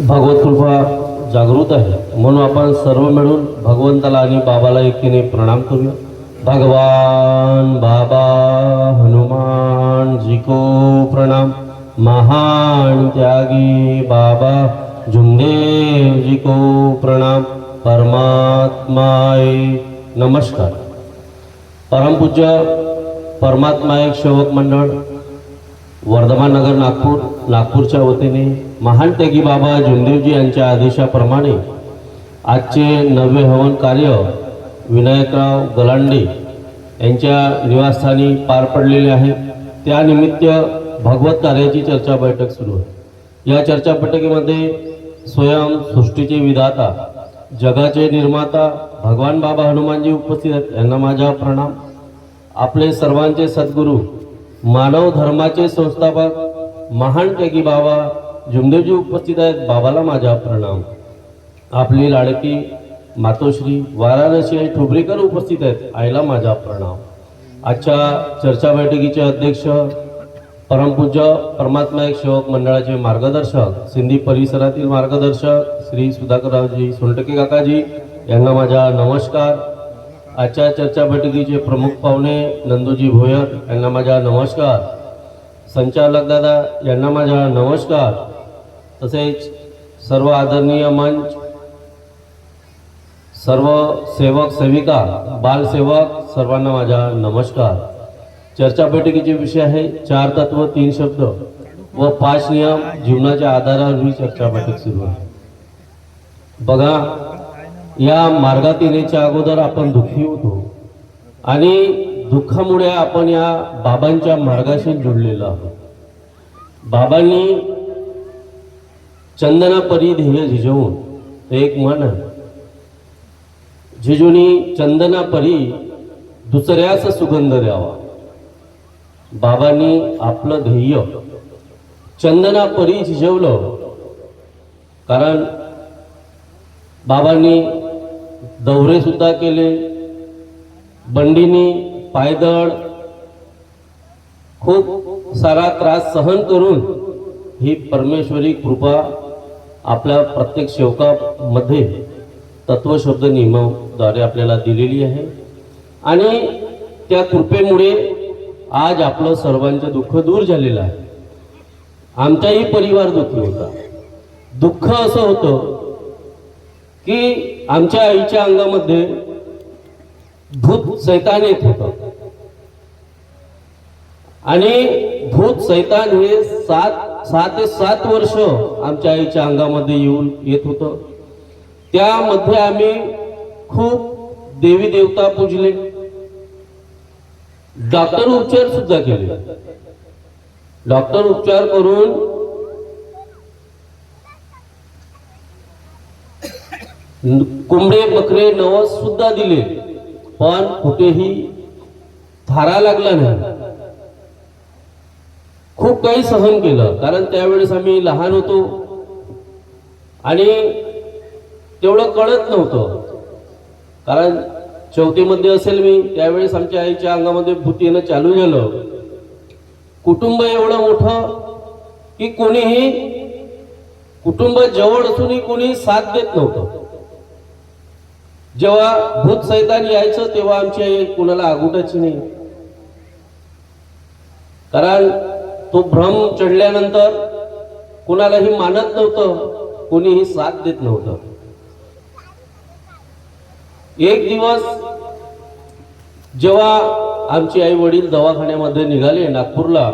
भगवत कृपा जागृत आहे. म्हणून आपण सर्व मिळून भगवंताला आणि बाबाला एकीने प्रणाम करूया. भगवान बाबा हनुमान जी को प्रणाम. महान त्यागी बाबा जुमदेव जी को प्रणाम. परमात्माय नमस्कार. परमपूज्य परमात्मा एक सेवक मंडळ वर्धमान नगर नागपूर नागपूरच्या वतीने महान त्यागी बाबा जुमदेवजी यांच्या आदेशाप्रमाणे आजचे नववे हवन कार्य विनायकराव गलांडे यांच्या निवासस्थानी पार पडलेले आहे. त्यानिमित्त भगवत कार्याची चर्चा बैठक सुरू आहे. या चर्चा बैठकीमध्ये स्वयं सृष्टीचे विधाता जगाचे निर्माता भगवान बाबा हनुमानजी उपस्थित आहेत. यांना माझा प्रणाम. आपले सर्वांचे सद्गुरू मानव धर्माचे संस्थापक महान त्यागी बाबा जुमदेवजी उपस्थित आहेत. बाबाला माझा प्रणाम. आपली लाडकी मातोश्री वाराणसी आणि ठोबरेकर उपस्थित आहेत. आईला माझा प्रणाम. आजच्या चर्चा बैठकीचे अध्यक्ष परमपूज्य परमात्मा एक सेवक मंडळाचे मार्गदर्शक सिंधी परिसरातील मार्गदर्शक श्री सुधाकररावजी सोनटके काकाजी यांना माझा नमस्कार. आजच्या चर्चा बैठकीचे प्रमुख पाहुणे नंदूजी भोयर यांना माझा नमस्कार. संचालक दादा यांना माझा नमस्कार. तसेच सर्व आदरणीय मंच सर्व सेवक सेविका बालसेवक सर्वांना माझा नमस्कार. चर्चा बैठकीचे विषय आहे चार तत्व तीन शब्द व पाच नियम जीवनाच्या आधारावर ही चर्चा बैठक सुरू आहे. बघा या मार्गात येण्याच्या अगोदर आपण दुःखी होतो आणि दुःखामुळे आपण या बाबांच्या मार्गाशी जोडलेलो आहोत. बाबांनी चंदनापरी ध्येय झिजवून एक म्हण झिजूनी चंदनापरी दुसऱ्याचा सुगंध द्यावा. बाबांनी आपलं ध्येय चंदनापरी झिजवलं कारण बाबांनी दौरे सुद्धा केले बंडीनी पायदळ खूप सारा त्रास सहन करून ही परमेश्वरी कृपा आपल्या प्रत्येक सेवकामध्ये तत्वशब्द नियमाद्वारे आपल्याला दिलेली आहे. आणि त्या कृपेमुळे आज आपलं सर्वांचं दुःख दूर झालेलं आहे. आमचाही परिवार दुःखी होता. दुःख असं होतं की आमच्या आईच्या अंगामध्ये भूत सैतान येत होतं. आणि भूत सैतान हे सात सहा ते सात वर्ष आमच्या आईच्या अंगामध्ये येऊन येत होतं. त्यामध्ये आम्ही खूप देवी देवता पूजले. डॉक्टर उपचार सुद्धा केले. डॉक्टर उपचार करून कोंबडे बकरे नवस सुद्धा दिले. पण कुठेही थारा लागला नाही. खूप काही सहन केलं. कारण त्यावेळेस आम्ही लहान होतो. आणि तेवढं कळत नव्हतं. कारण चौथीमध्ये असेल मी त्यावेळेस आमच्या आईच्या अंगामध्ये भूत येणं चालू झालं. कुटुंब एवढं मोठं की कोणीही कुटुंब जवळ असूनही कोणी साथ देत नव्हतं. जेव्हा भूत सैतान यायचं तेव्हा आमची आई कुणाला आगुटायची नाही. कारण तो भ्रम चढल्यानंतर कुणालाही मानत नव्हतं कोणीही साथ देत नव्हतं. एक दिवस जेव्हा आमचे आई वडील दवाखान्यामध्ये निघाले नागपूरला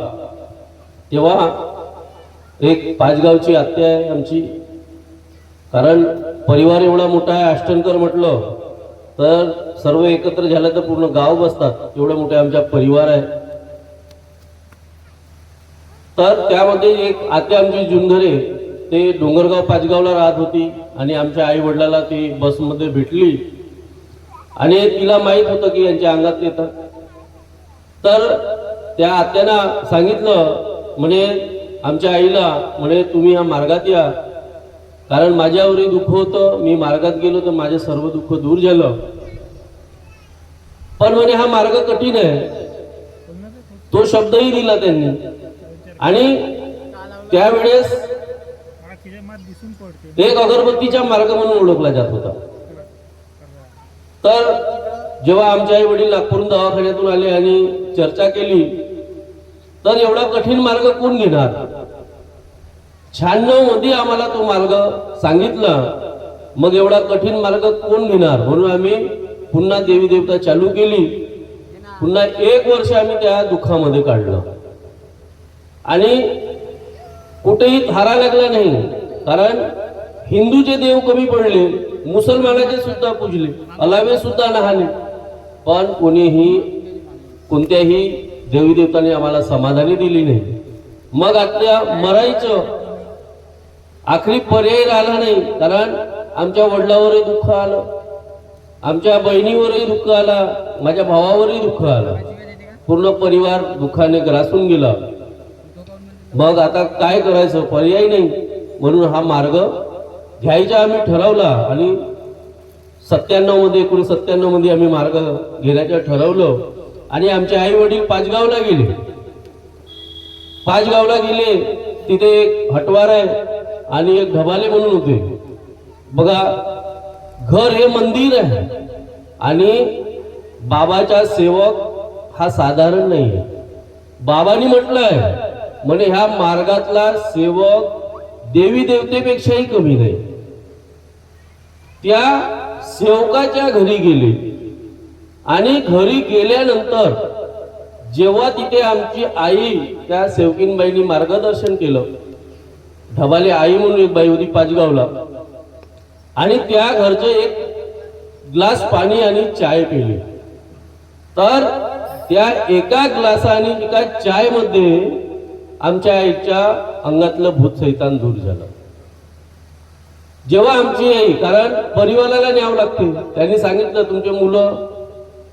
तेव्हा एक पाचगावची आत्या आहे आमची. कारण परिवार एवढा मोठा आहे अष्टनकर म्हटलं तर सर्व एकत्र झालं तर पूर्ण गाव बसतात. एवढं मोठे आमच्या परिवार आहे. तर त्यामध्ये एक आत्या आमची जुंधरे ते डोंगरगाव पाचगावला राहत होती आणि आमच्या आई वडिलाला ती बसमध्ये भेटली. आणि तिला माहीत होतं की यांच्या अंगात येतात तर त्या आत्यानं सांगितलं म्हणे आमच्या आईला म्हणे तुम्ही या मार्गात या. कारण माझ्यावरही दुःख होतं. मी मार्गात गेलो तर माझे सर्व दुःख दूर झालं. पण म्हणे हा मार्ग कठीण आहे. तो शब्दही दिला त्यांनी. आणि त्यावेळेस एक अगरबत्तीचा मार्ग म्हणून ओळखला जात होता. तर जेव्हा आमचे आई वडील नागपूरहून दवाखान्यातून आले आणि चर्चा केली तर एवढा कठीण मार्ग कोण घेणार? शहाण्णवमध्ये आम्हाला तो मार्ग सांगितला मग एवढा कठीण मार्ग कोण घेणार? म्हणून आम्ही पुन्हा देवी देवता चालू केली. पुन्हा एक वर्ष आम्ही त्या दुःखामध्ये काढलं. आणि कुठेही थारा लागला नाही. कारण हिंदूचे देव कमी पडले मुसलमानाचे सुद्धा पूजले अलावे सुद्धा नहाले. पण कोणीही कोणत्याही देवी देवतांनी आम्हाला समाधानी दिली नाही. मग आता मरायचं आखरी पर्याय राहिला नाही. कारण आमच्या वडिलावरही दुःख आलं. आमच्या बहिणीवरही दुःख आला. माझ्या भावावरही दुःख आलं. पूर्ण परिवार दुःखाने ग्रासून गेला. मग आता काय करायचं? पर्याय नाही. म्हणून हा मार्ग घ्यायचा आम्ही ठरवला आणि सत्त्याण्णवमध्ये एकोणीस सत्त्याण्णवमध्ये आम्ही मार्ग घेण्याचं ठरवलं. आणि आमचे आई वडील पाचगावला गेले. पाचगावला गेले तिथे एक हटवार आहे आणि एक ढबाले म्हणून होते. बघा घर हे मंदिर आहे आणि बाबाचा सेवक हा साधारण नाही आहे बाबांनी आहे म्हणजे ह्या मार्गातला सेवक देवी देवतेपेक्षाही कमी नाही. त्या सेवकाच्या घरी गेले आणि घरी गेल्यानंतर जेव्हा तिथे आमची आई त्या सेवकीनबाईंनी मार्गदर्शन केलं. ढबाले आई म्हणून एक बाई होती पाचगावला. आणि त्या घरचं एक ग्लास पाणी आणि चाय पिली. तर त्या एका ग्लासाने एका चायमध्ये आमच्या आईच्या अंगातलं भूत सैतान दूर झालं. जेव्हा आमची आई कारण परिवाराला न्यावं लागते. त्यांनी सांगितलं तुमचे मुलं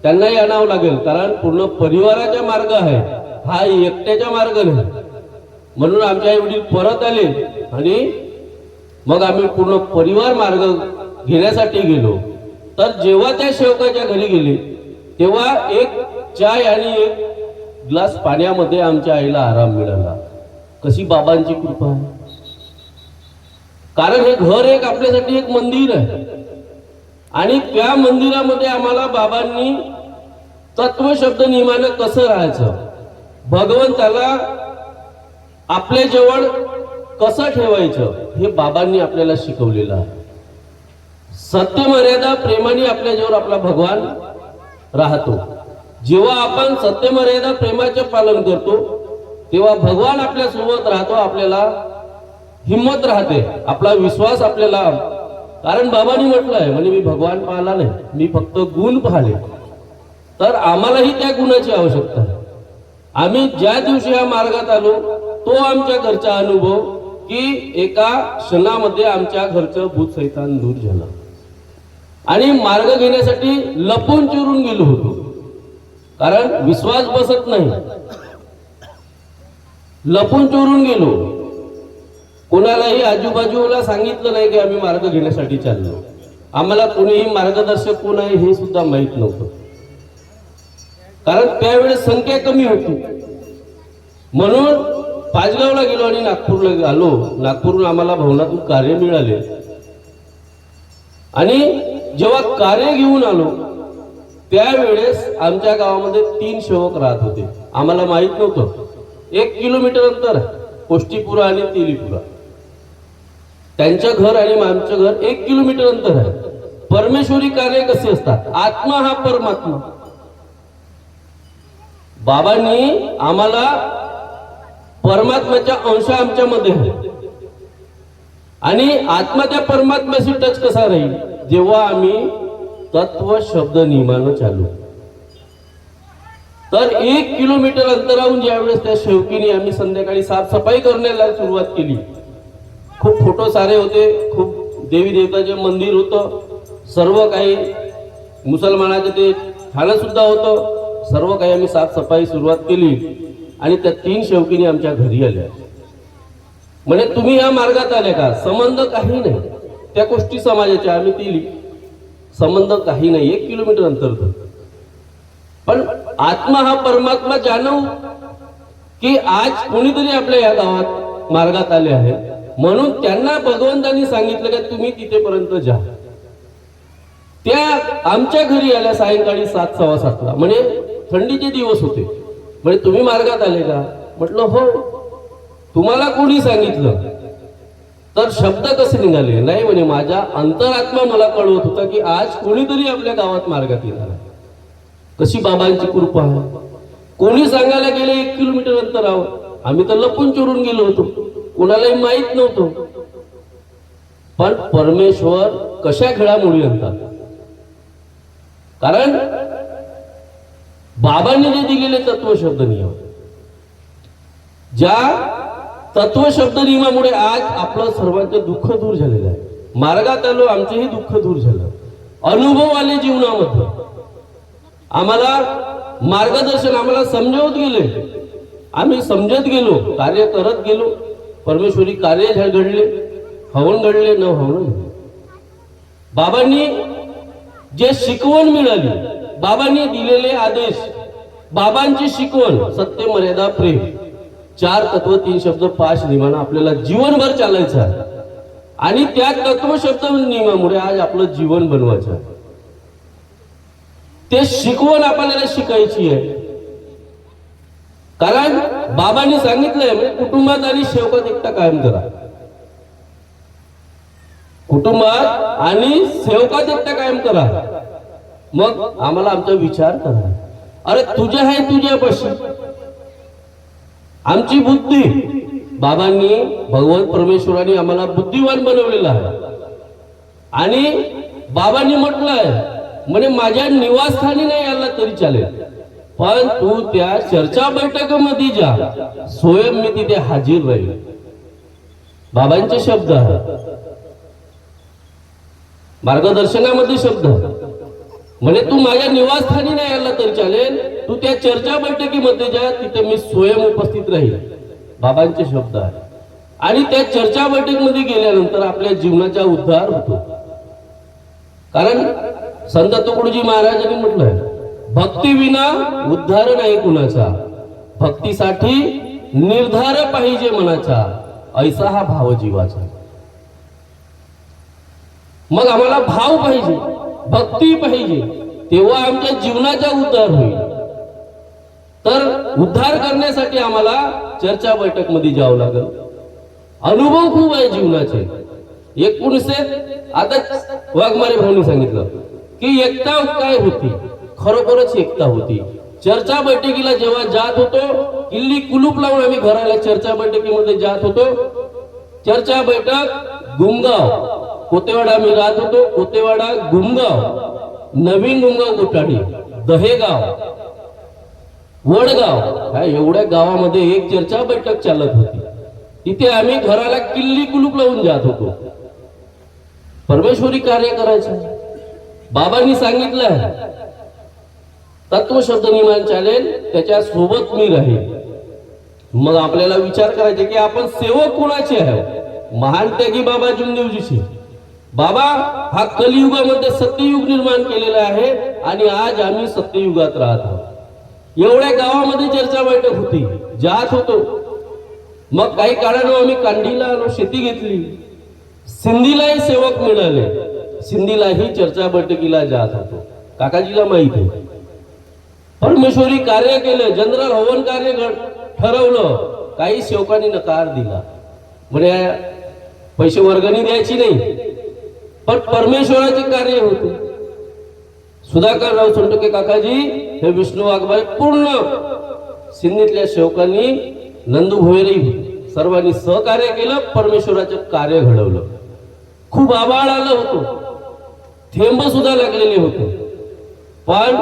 त्यांनाही आणावं लागेल कारण पूर्ण परिवाराचा मार्ग आहे हा एकट्याचा मार्ग नाही. म्हणून आमच्या आई वडील परत आले आणि मग आम्ही पूर्ण परिवार मार्ग घेण्यासाठी गेलो. तर जेव्हा त्या शेवकाच्या घरी गेले तेव्हा एक चाय आणि एक ग्लास पाण्यामध्ये आमच्या आईला आराम मिळाला. कशी बाबांची कृपा आहे. कारण हे घर एक आपल्यासाठी एक मंदिर आहे. आणि त्या मंदिरामध्ये आम्हाला बाबांनी तत्वशब्द नियमानं कसं राहायचं? भगवंताला आपल्या जवळ कसं ठेवायचं हे बाबांनी आपल्याला शिकवलेलं आहे. सत्य मर्यादा प्रेमाने आपल्या जवळ आपला भगवान राहतो. जेव्हा आपण सत्यमर्यादा प्रेमाचे पालन करतो तेव्हा भगवान आपल्यासोबत राहतो आपल्याला हिंमत राहते आपला विश्वास आपल्याला. कारण बाबांनी म्हटलंय म्हणजे मी भगवान पाहला नाही मी फक्त गुण पाहिले. तर आम्हालाही त्या गुणाची आवश्यकता आहे. आम्ही ज्या दिवशी या मार्गात आलो तो आमच्या घरचा अनुभव की एका क्षणामध्ये आमच्या घरचं भूत सैतान दूर झालं. आणि मार्ग घेण्यासाठी लपून चिरून गेलो होतो. कारण विश्वास बसत नाही. लपून चोरून गेलो. कोणालाही आजूबाजूला सांगितलं नाही की आम्ही मार्ग घेण्यासाठी चाललो. आम्हाला कोणीही मार्गदर्शक कोण आहे हे सुद्धा माहीत नव्हतं. कारण त्यावेळेस संख्या कमी होती. म्हणून पाचगावला गेलो आणि नागपूरला आलो. नागपूरला आम्हाला भवनातून कार्य मिळाले. आणि जेव्हा कार्य घेऊन आलो त्यावेळेस आमच्या गावामध्ये तीन सेवक राहत होते. आम्हाला माहीत नव्हतं. एक किलोमीटर अंतर कोष्टीपुरा आणि तेलीपुरा. त्यांचं घर आणि आमचं घर एक किलोमीटर अंतर आहे. परमेश्वरी कार्य कसे असतात? आत्मा हा परमात्मा. बाबांनी आम्हाला परमात्म्याचा अंश आमच्यामध्ये आहे. आणि आत्मा त्या परमात्म्याशी टच कसा राहील? जेव्हा आम्ही तत्व शब्द नियमानं चालू. तर एक किलोमीटर अंतराहून ज्यावेळेस त्या शेवकीने आम्ही संध्याकाळी साफसफाई करण्याला सुरुवात केली. खूप फोटो सारे होते खूप देवी देवताचे मंदिर होतं सर्व काही मुसलमानाचे ते ठाणं सुद्धा होतं सर्व काही आम्ही साफसफाई सुरुवात केली आणि त्या तीन शेवकीने आमच्या घरी आल्या. म्हणे तुम्ही या मार्गात आले का? संबंध काही नाही. त्या गोष्टी समाजाच्या आम्ही दिली. संबंध काही नाही एक किलोमीटर अंतर पण आत्मा हा परमात्मा जाणव की आज कोणीतरी आपल्या या गावात मार्गात आले आहे. म्हणून त्यांना भगवंतांनी सांगितलं का तुम्ही तिथेपर्यंत जा. त्या आमच्या घरी आल्या सायंकाळी सात सव्वा सातला. म्हणजे थंडीचे दिवस होते. म्हणजे तुम्ही मार्गात आले का? म्हटलं हो. तुम्हाला कोणी सांगितलं? तर शब्द कसे निघाले? नाही म्हणे माझ्या अंतरात्मा मला कळवत होता की आज कोणीतरी आपल्या गावात मार्गात येणार आहे. कशी बाबांची कृपा आहे. कोणी सांगायला गेले एक किलोमीटर अंतरावर? आम्ही तर लपून चोरून गेलो होतो. कोणालाही माहीत नव्हतो. पण परमेश्वर कशा खेळामुळे आणतात? कारण बाबांनी जे दिलेले तत्व शब्द नियम ज्या तत्वशब्द नियमामुळे आज आपलं सर्वांचं दुःख दूर झालेलं आहे. मार्गात आलो आमचंही दुःख दूर झालं. अनुभव आले जीवनामध्ये. आम्हाला मार्गदर्शन आम्हाला समजावत गेले. आम्ही समजत गेलो कार्य करत गेलो. परमेश्वरी कार्य घडले. हवन घडले न हवन घडले. बाबांनी जे शिकवण मिळाली बाबांनी दिलेले आदेश बाबांची शिकवण सत्य मर्यादा प्रेम. चार तत्व तीन शब्द पाच नियमानं आपल्याला जीवनभर चालायचं आहे. आणि त्या तत्व शब्द नियमामुळे आज आपलं जीवन बनवायचं आहे. ते शिकवण आपल्याला शिकायची आहे. कारण बाबांनी सांगितलंय म्हणजे कुटुंबात आणि सेवकात एकटा कायम करा. कुटुंबात आणि सेवकात एकटा कायम करा. मग आम्हाला आमचा विचार करा. अरे तुझ्या आहे तुझ्यापाशी. आमची बुद्धी. बाबांनी भगवान परमेश्वराने आम्हाला बुद्धिवान बनवलेला आहे. आणि बाबांनी म्हटलंय म्हणे माझ्या निवासस्थानी नाही आला तरी चालेल. पण तू त्या चर्चा बैठकामध्ये जा. स्वयं मी तिथे हाजीर राहील. बाबांचे शब्द आहेत. मार्गदर्शनामध्ये शब्द म्हणे तू माझ्या निवासस्थानी नाही आला तरी चालेल. तू त्या चर्चा बैठकीमध्ये जा तिथे मी स्वयं उपस्थित राहील. बाबांचे शब्द आहे आणि त्या चर्चा बैठकीमध्ये गेल्यानंतर आपल्या जीवनाचा उद्धार होतो. कारण संत तुकडोजी महाराजांनी म्हटलंय भक्ती विना उद्धार नाही कुणाचा. भक्तीसाठी निर्धार पाहिजे मनाचा. ऐसा हा भाव जीवाचा मग आम्हाला भाव पाहिजे. भक्ती पाहिजे तेव्हा आमच्या जीवनाचा उद्धार होईल. तर उद्धार करण्यासाठी आम्हाला चर्चा बैठकमध्ये जावं लागल. अनुभव खूप आहे जीवनाचे. एकोणीसशे आता वाघमारे भाऊनी सांगितलं की एकता काय होती? खरोखरच एकता होती. चर्चा बैठकीला जेव्हा जात होतो किल्ली कुलूप लावून आम्ही घराला चर्चा बैठकीमध्ये जात होतो. चर्चा बैठक गुमगाव. कोतेवाडा आम्ही राहत होतो. कोतेवाडा गुमगाव नवीन गुमगाव गोटाडी दहेगाव वडगाव. ह्या एवढ्या गावामध्ये एक चर्चा बैठक चालत होती. तिथे आम्ही घराला किल्ली कुलूप लावून जात होतो. परमेश्वरी कार्य करायचं. बाबांनी सांगितलं तत्व शब्द चालेल त्याच्या सोबत मी राहील. मग आपल्याला विचार करायचे की आपण सेवक कोणाचे आहे महान त्यागी बाबा जुमदेवजीचे बाबा हा कलियुगामध्ये सत्ययुग निर्माण केलेला आहे आणि आज आम्ही सत्ययुगात राहत आहोत. एवढ्या गावामध्ये चर्चा बैठक होती जात होतो. मग काही काळानं आम्ही कांडीला आलो शेती घेतली. सिंधीलाही सेवक मिळाले. सिंधीलाही चर्चा बैठकीला जात होतो. काकाजीला माहीत आहे. परमेश्वरी कार्य केलं जनरल हवन कार्य ठरवलं. काही सेवकांनी नकार दिला. म्हणजे पैसे वर्गणी द्यायची नाही. पण परमेश्वराचे कार्य होते. सुधाकर राव सोनटके काकाजी हे विष्णू वाघबाई पूर्ण सिंधीतल्या सेवकांनी नंदू भोयरी सर्वांनी सहकार्य केलं परमेश्वराचं कार्य घडवलं. खूप आबाळ आलं होतं. थेंब सुद्धा लागलेले होते. पण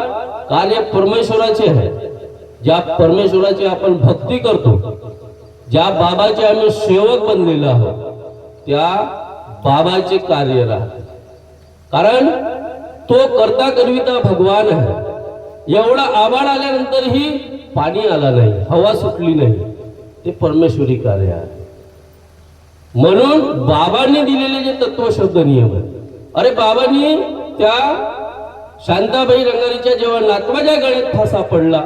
कार्य परमेश्वराचे आहे. ज्या परमेश्वराची आपण भक्ती करतो ज्या बाबाचे आम्ही सेवक बनलेलो आहोत त्या बाबाचे कार्य राहते. कारण तो करता करविता भगवान आहे. एवढा आबाळ आल्यानंतरही पाणी आला नाही हवा सुटली नाही. ते परमेश्वरी कार्य आहे. म्हणून बाबांनी दिलेले जे तत्व शब्द नियम आहे अरे बाबांनी त्या शांताबाई रंगारीच्या जेव्हा नातवाच्या गळ्यात फासा पडला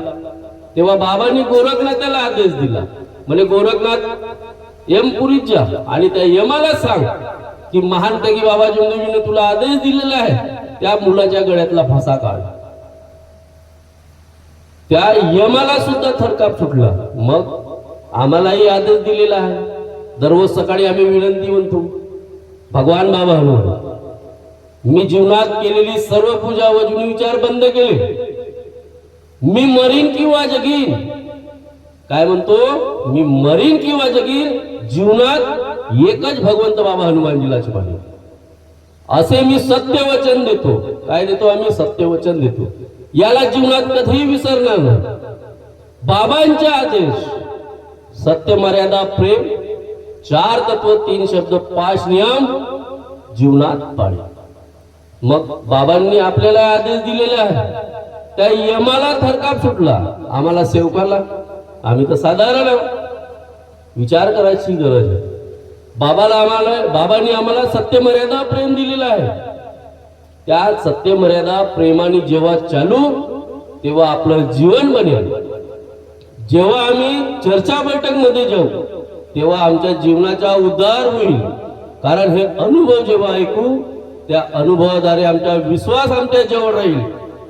तेव्हा बाबांनी गोरखनाथाला आदेश दिला. म्हणजे गोरखनाथ यमपुरीत जा आणि त्या यमाला सांग की महान तगी बाबा जुंदेजीने तुला आदेश दिलेला आहे त्या मुलाच्या गळ्यातला फासा काढ. त्या यमाला सुद्धा थरकाप सुटला. मग आम्हालाही आदेश दिलेला आहे. दररोज सकाळी आम्ही विनंती म्हणतो भगवान बाबा हनुमान मी जीवनात केलेली सर्व पूजा व जुनी विचार बंद केले. मी मरीन किंवा जगीन काय म्हणतो? मी मरीन किंवा जगीन जीवनात एकच भगवंत बाबा हनुमानजीलाच पाहिजे असे मी सत्यवचन देतो. काय देतो आम्ही? सत्यवचन देतो. याला जीवनात कधीही विसरणार नाही. बाबांचे आदेश सत्य मर्यादा प्रेम चार तत्व तीन शब्द पाच नियम जीवनात पाळले मग बाबांनी आपल्याला आदेश दिलेला आहे. त्या यमाला थरकाप सुटला. आम्हाला सेवकाला आम्ही तर साधारण विचार करायची गरज आहे. बाबाला आम्हाला बाबांनी आम्हाला सत्यमर्यादा प्रेम दिलेला आहे. त्या सत्यमर्यादा प्रेमाने जेव्हा चालू तेव्हा आपलं जीवन बनेल. जेव्हा आम्ही चर्चा बैठकमध्ये जाऊ तेव्हा आमच्या जीवनाचा उद्धार होईल. कारण हे अनुभव जेव्हा ऐकू त्या अनुभवाद्वारे आमचा विश्वास आमच्या जवळ राहील.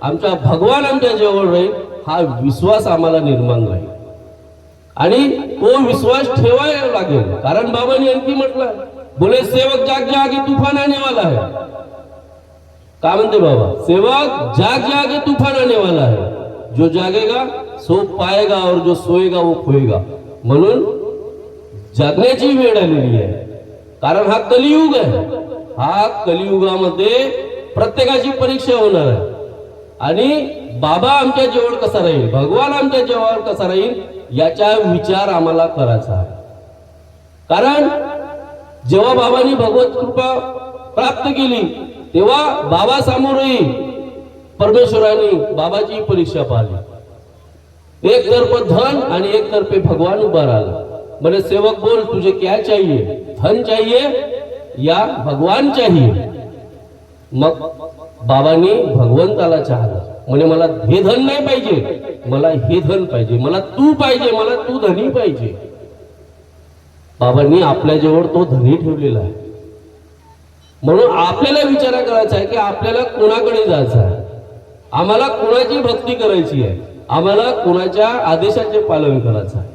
आमचा भगवान आमच्या जवळ राहील. हा विश्वास आम्हाला निर्माण राहील. आणि तो विश्वास ठेवायला लागेल. कारण बाबांनी आणखी म्हटलं बोले सेवक जाग जागे तुफान आने वाला है का म्हणते बाबा? सेवक जाग जागे तूफान आने वाला है जो जागेगा सो पाएगा और जो सोएगा वो खोएगा म्हणून जगण्याची वेळ आलेली आहे. कारण हा कलियुग आहे. हा कलियुगामध्ये प्रत्येकाची परीक्षा होणार आहे. आणि बाबा आमच्या जेवण कसा राहील? भगवान आमच्या जेवण कसा राहील? याचा विचार आम्हाला करायचा आहे. कारण जेव्हा बाबांनी भगवत कृपा प्राप्त केली तेव्हा बाबा समोरही परमेश्वराने बाबाची परीक्षा पाहिली. एक तर्फ धन आणि एक तर्फे भगवान उभा राहिला. म्हणजे सेवक बोल तुझे क्या चाहिए? धन चाहिए या भगवान चाहिए? मग बाबांनी भगवंताला चाहलं. म्हणे मला हे धन नाही पाहिजे. मला हे धन पाहिजे. मला तू पाहिजे. मला तू धनी पाहिजे. बाबांनी आपल्या जवळ तो धनी ठेवलेला आहे. म्हणून आपल्याला विचार करायचा आहे की आपल्याला कोणाकडे जायचं आहे? आम्हाला कोणाची भक्ती करायची आहे? आम्हाला कोणाच्या आदेशाचे पालन करायचं आहे?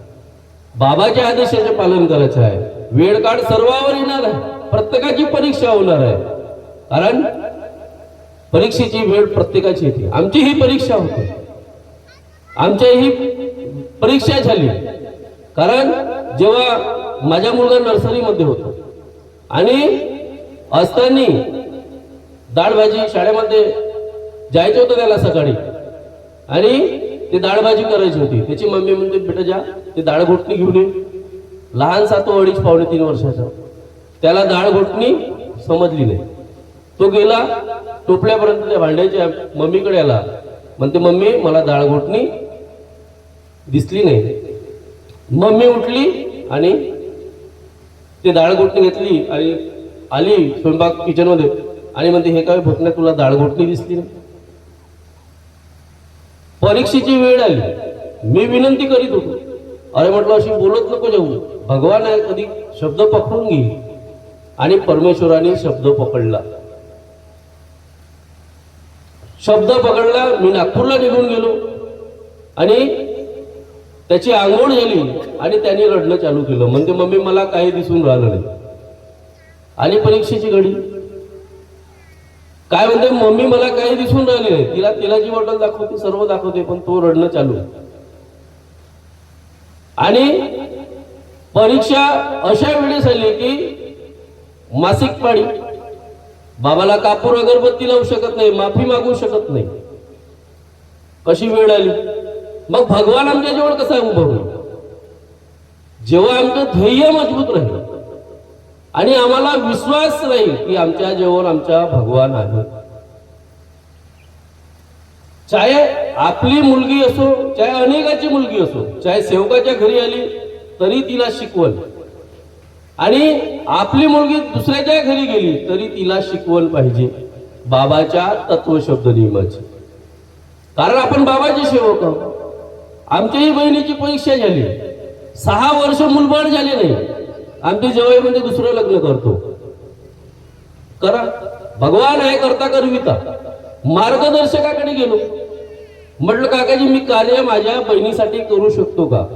बाबाच्या आदेशाचे पालन करायचं आहे? वेळ काळ सर्वावर येणार आहे. प्रत्येकाची परीक्षा होणार आहे. कारण परीक्षेची वेळ प्रत्येकाची येते. आमची ही परीक्षा होती. आमच्या ही परीक्षा झाली. कारण जेव्हा माझा मुलगा नर्सरीमध्ये होता आणि असताना डाळभाजी शाळेमध्ये जायचं होतं त्याला सकाळी. आणि ते डाळभाजी करायची होती. त्याची मम्मी म्हणते बेटा जा ते डाळ घोटणी घेऊन ये. लहान तो अडीच पावणे तीन वर्षाचा. त्याला डाळ घोटणी समजली नाही. तो गेला टोपल्यापर्यंत त्या भांड्याच्या मम्मीकडे आला. म्हणते मम्मी मला डाळ घोटणी दिसली नाही. मम्मी उठली आणि ते डाळ घोटणी घेतली आणि आली स्वयंपाक किचनमध्ये. आणि म्हणते हे काय भोटण्या तुला डाळ घोटणी दिसली नाही. परीक्षेची वेळ आली. मी विनंती करीत होतो. अरे म्हटलं अशी बोलत नको जाऊ. भगवान आहे कधी शब्द पकडून घे. आणि परमेश्वराने शब्द पकडला. शब्द पकडला मी नागपूरला निघून गेलो. आणि त्याची आंघोळ झाली आणि त्याने रडणं चालू केलं. म्हणते मम्मी मला काही दिसून राहिलं नाही. आणि परीक्षेची घडी. काय म्हणते मम्मी मला काही दिसून राहिले नाही. तिला तेलाची बॉटल दाखवते सर्व दाखवते पण तो रडणं चालू. आणि परीक्षा अशा वेळेस आली की मासिक पाळी. बाबाला कापूर अगरबत्ती लावू शकत नाही माफी मागू शकत नाही. कशी वेळ आली? मग भगवान आमच्या जवळ कसा उभा होईल? जेव्हा आमचं ध्येय मजबूत राहील आणि आम्हाला विश्वास राहील की आमच्या जवळ आमच्या भगवान आहे. चाहे आपली मुलगी असो चाहे अनेकाची मुलगी असो चाहे सेवकाच्या घरी आली तरी तिला शिकवलं. आणि आपली मुलगी दुसऱ्याच्या घरी गेली तरी तिला शिकवण पाहिजे. बाबाच्या तत्वशब्द नियमाची. कारण आपण बाबाचे सेवक आहोत. आमच्याही बहिणीची परीक्षा झाली. सहा वर्ष मुलबाळ झाले नाही. आमच्या जवळ म्हणजे दुसरं लग्न करतो. करा. भगवान आहे करता करविता. मार्गदर्शकाकडे गेलो. म्हटलं काकाजी मी कार्य माझ्या बहिणीसाठी करू शकतो का?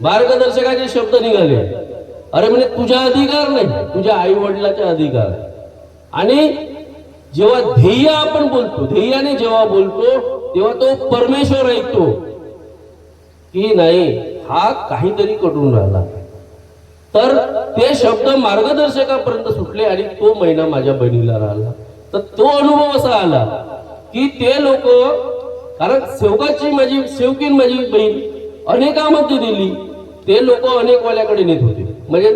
मार्गदर्शकाचे शब्द निघाले. अरे म्हणजे तुझा अधिकार नाही तुझ्या आई वडिलाचा अधिकार. आणि जेव्हा ध्येय आपण बोलतो ध्येयाने जेव्हा बोलतो तेव्हा तो परमेश्वर ऐकतो की नाही हा काहीतरी करून राहिला. तर ते शब्द मार्गदर्शकापर्यंत सुटले आणि तो महिना माझ्या बहिणीला राहिला. तर तो अनुभव असा आला की ते लोक कारण सेवकाची माझी सेवकीन माझी बहीण अनेकामध्ये दिली ते लोक अनेक वाल्याकडे नेत होते. म्हणजे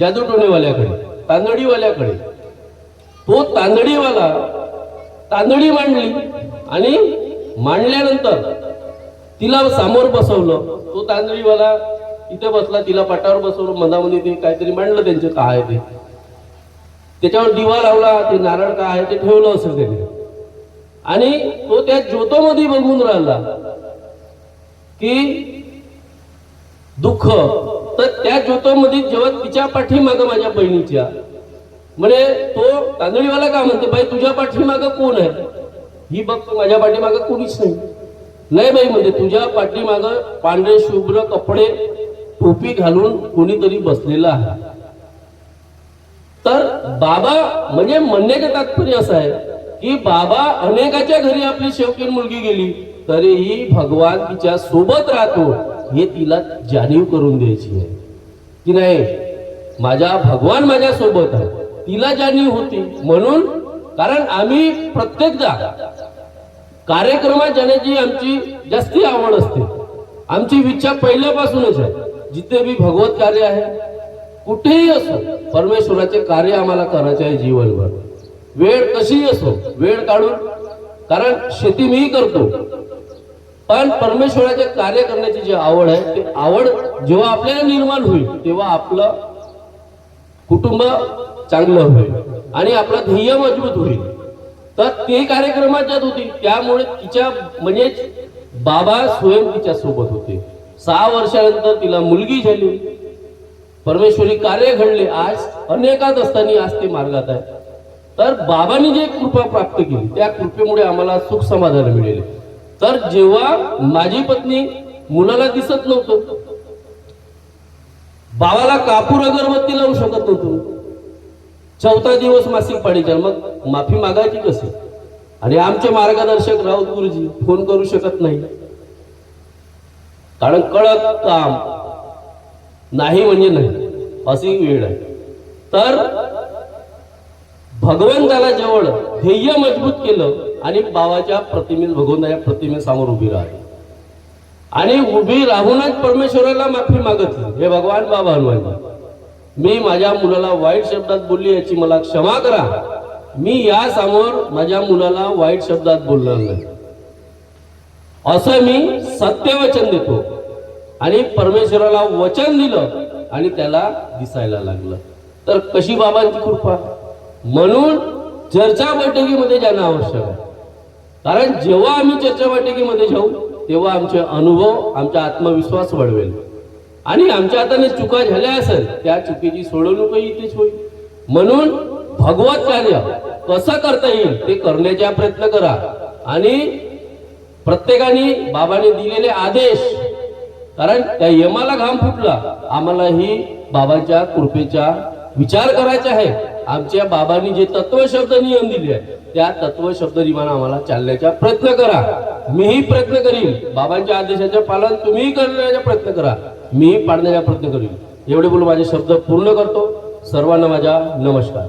जादूटोणेवाल्याकडे तांदळीवाल्याकडे. तो तांदळीवाला तांदळी मांडली आणि मांडल्यानंतर तिला समोर बसवलं. तो तांदळीवाला इथे बसला तिला पाटावर बसवलं मनामध्ये ते काहीतरी मांडलं त्यांचं काय आहे ते. त्याच्यावर दिवा लावला ते नारळ का आहे ते ठेवलं असेल त्याने. आणि तो त्या ज्योतोमध्ये बघून राहिला की दुःख. तर त्या ज्योतामध्ये जेव्हा तिच्या पाठीमागं माझ्या बहिणीच्या म्हणे तो तांदळीवाला का म्हणते बाई तुझ्या पाठीमागं कोण आहे? ही बघतो माझ्या पाठीमाग कोणीच नाही. नाही बाई म्हणजे तुझ्या पाठीमागं पांढरे शुभ्र कपडे टोपी घालून कोणीतरी बसलेला आहे. तर बाबा म्हणजे म्हणण्याचे तात्पर्य असं आहे की बाबा अनेकाच्या घरी आपली शेवकीन मुलगी गेली तरीही भगवान तिच्या सोबत राहतो. हे तिला जाणीव करून द्यायची आहे. की नाही माझ्या भगवान माझ्या सोबत आहे. तिला जाणीव होती. म्हणून कारण आम्ही प्रत्येकदा कार्यक्रमात जाण्याची आमची जास्ती आवड असते. आमची इच्छा पहिल्यापासूनच आहे. जिथे बी भगवत कार्य आहे कुठेही असो परमेश्वराचे कार्य आम्हाला करायचे आहे जीवनभर. वेळ कशीही असो वेळ काढून कारण शेती मीही करतो. पण परमेश्वराचे कार्य करण्याची जी आवड आहे ती आवड जेव्हा आपल्याला निर्माण होईल तेव्हा आपलं कुटुंब चांगलं होईल आणि आपलं ध्येय मजबूत होईल. तर ते कार्यक्रमात जात होती त्यामुळे तिच्या म्हणजे बाबा स्वयं तिच्या सोबत होते. सहा वर्षानंतर तिला मुलगी झाली. परमेश्वरी कार्य घडले. आज अनेकात असताना आज ते मार्गात आहे. तर बाबांनी जे कृपा प्राप्त केली त्या कृपेमुळे आम्हाला सुख समाधान मिळेल. तर जेव्हा माझी पत्नी मुलाला दिसत नव्हतं बाबाला कापूर अगरबत्ती लावू शकत नव्हतो चौथा दिवस मासिक पाडीच्या मग माफी मागायची कशी? आणि आमचे मार्गदर्शक राऊत गुरुजी फोन करू शकत नाही. कारण कळत काम नाही म्हणजे नाही अशी वेळ आहे. तर भगवंताला जेवढ ध्येय मजबूत केलं आणि बाबाच्या प्रतिमेत या प्रतिमेसमोर उभी राहिली आणि उभी राहूनच परमेश्वराला माफी मागितली. हे भगवान बाबा हनुमानजी मी माझ्या मुलाला वाईट शब्दात बोलली याची मला क्षमा करा. मी या समोर माझ्या मुलाला वाईट शब्दात बोलणार नाही. असं मी सत्यवचन देतो. आणि परमेश्वराला वचन दिलं आणि त्याला दिसायला लागलं. तर कशी बाबांची कृपा? म्हणून चर्चा बैठकीमध्ये जाणं आवश्यक आहे. कारण जेव्हा आम्ही चर्चा बैठकीमध्ये जाऊ तेव्हा आमचे अनुभव आमचा आत्मविश्वास वाढवेल आणि आमच्या हाताने चुका झाल्या असेल त्या चुकीची सोडवणूकही इथेच होईल. म्हणून भगवत कार्य कसं करता येईल ते करण्याचा प्रयत्न करा. आणि प्रत्येकाने बाबाने दिलेले आदेश कारण त्या यमाला घाम फुटला आम्हाला ही बाबाच्या कृपेच्या विचार करायचा आहे. आमच्या बाबांनी जे तत्व शब्द नियम दिले आहे त्या तत्व शब्द नियमानं आम्हाला चालण्याचा प्रयत्न करा. मीही प्रयत्न करीन. बाबांच्या आदेशाचे पालन तुम्हीही करण्याचा प्रयत्न करा. मीही पाडण्याचा प्रयत्न करीन. एवढे बोलून माझे शब्द पूर्ण करतो. सर्वांना माझा नमस्कार.